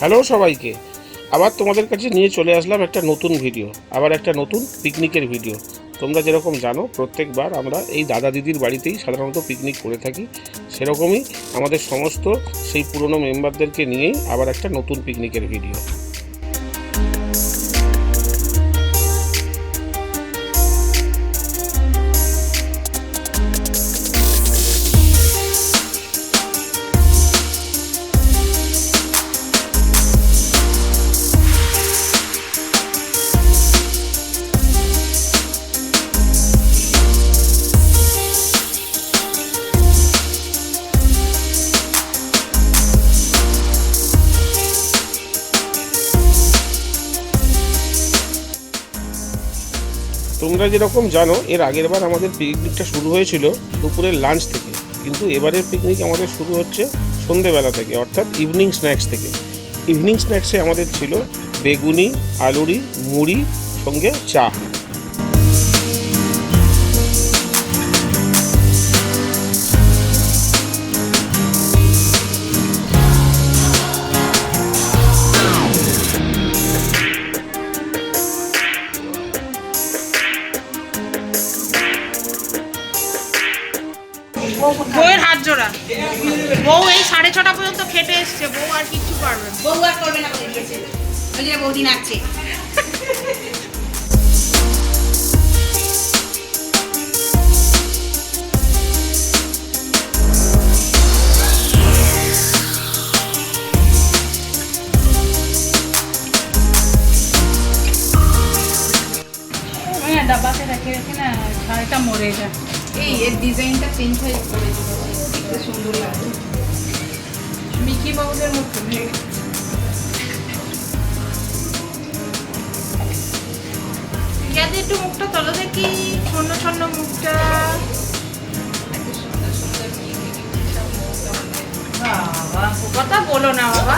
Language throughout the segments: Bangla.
হ্যালো সবাইকে। আবার তোমাদের কাছে নিয়ে চলে আসলাম একটা নতুন ভিডিও আবার একটা নতুন পিকনিকের ভিডিও তোমরা যেরকম জানো, প্রত্যেকবার আমরা এই দাদা দিদির বাড়িতেই সাধারণত পিকনিক করে থাকি। সেরকমই আমাদের সমস্ত সেই পুরনো মেম্বারদেরকে নিয়েই আবার একটা নতুন পিকনিকের ভিডিও তোমরা যেরকম জানো, এর আগের বার আমাদের পিকনিকটা শুরু হয়েছিল দুপুরের লাঞ্চ থেকে। কিন্তু এবারের পিকনিক আমাদের শুরু হচ্ছে সন্ধেবেলা থেকে, অর্থাৎ ইভিনিং স্ন্যাক্স থেকে। ইভিনিং স্ন্যাক্সে আমাদের ছিল বেগুনি, আলুরি, মুড়ি, সঙ্গে চা। ওই যে বৌদি নাচছে ডাব্বাতে রেখে রেখে না শাড়িটা মরে যায়। এই এর ডিজাইনটা চেঞ্জ হয়ে করে দেখতে সুন্দর লাগছে। মিকি বাবুদের মতো সাইডে একটু মুখটা তলো দেখি ছন্ন ছন্ন মুখটা বাবা, কথা বলো না বাবা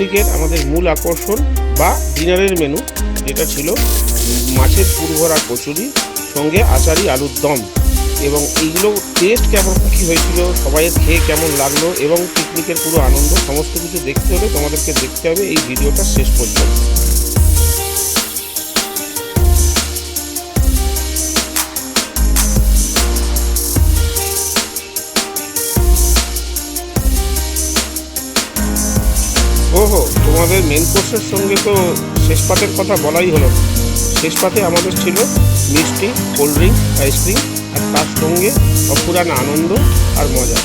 পিকনিকের আমাদের মূল আকর্ষণ বা ডিনারের মেনু যেটা ছিল মাছের পুরভরা কচুরি, সঙ্গে আচারি আলুর দম। এবং এইগুলো টেস্ট কেমন, কী হয়েছিল সবাইয়ের খেয়ে কেমন লাগল, এবং পিকনিকের পুরো আনন্দ, সমস্ত কিছু দেখতে হলে তোমাদেরকে দেখতে হবে এই ভিডিওটা শেষ পর্যন্ত। ওহো, তোমাদের মেন কোর্সের সঙ্গে তো শেষ পাতের কথা বলাই হলো। শেষ পাতে আমাদের ছিল মিষ্টি কোল্ড ড্রিঙ্ক আইসক্রিম আর তার সঙ্গে অপুরান আনন্দ আর মজা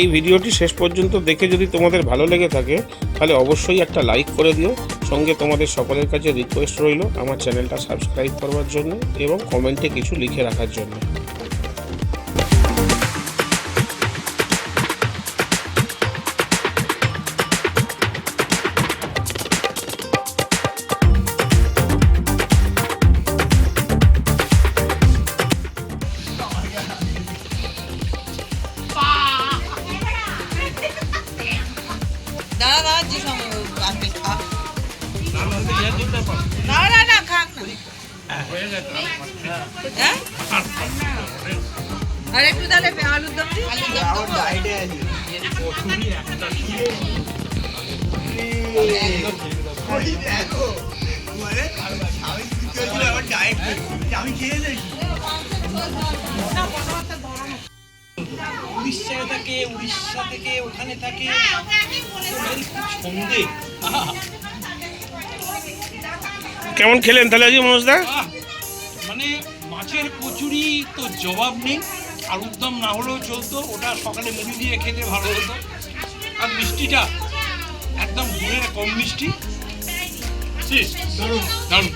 এই ভিডিওটি শেষ পর্যন্ত দেখে যদি তোমাদের ভালো লেগে থাকে, তাহলে অবশ্যই একটা লাইক করে দিও। সঙ্গে তোমাদের সকলের কাছে রিকোয়েস্ট রইল, আমার চ্যানেলটা সাবস্ক্রাইব করবার জন্য এবং কমেন্টে কিছু লিখে রাখার জন্য। উড়িষ্যায় থাকে উড়িষ্যা থেকে ওখানে থাকে সন্ধে কেমন খেলেন তাহলে আজকে মনোজদা মানে মাছের কচুরি তো জবাব নেই। আলুর দম না হলেও চলতো ওটা সকালে মুড়ি দিয়ে খেতে ভালো হতো। আর মিষ্টিটা একদম গুড়ের কম মিষ্টি। দারুণ দারুণ।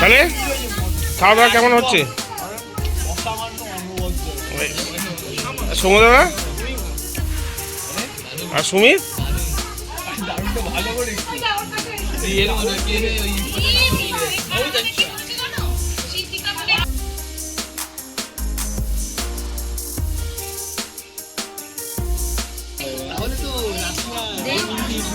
তাহলে খাওয়া দাওয়া কেমন হচ্ছে? সমুদ্রা আর সুমিত? কেমন আলু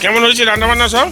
কেমন হয়েছে রান্নাবান্না সব?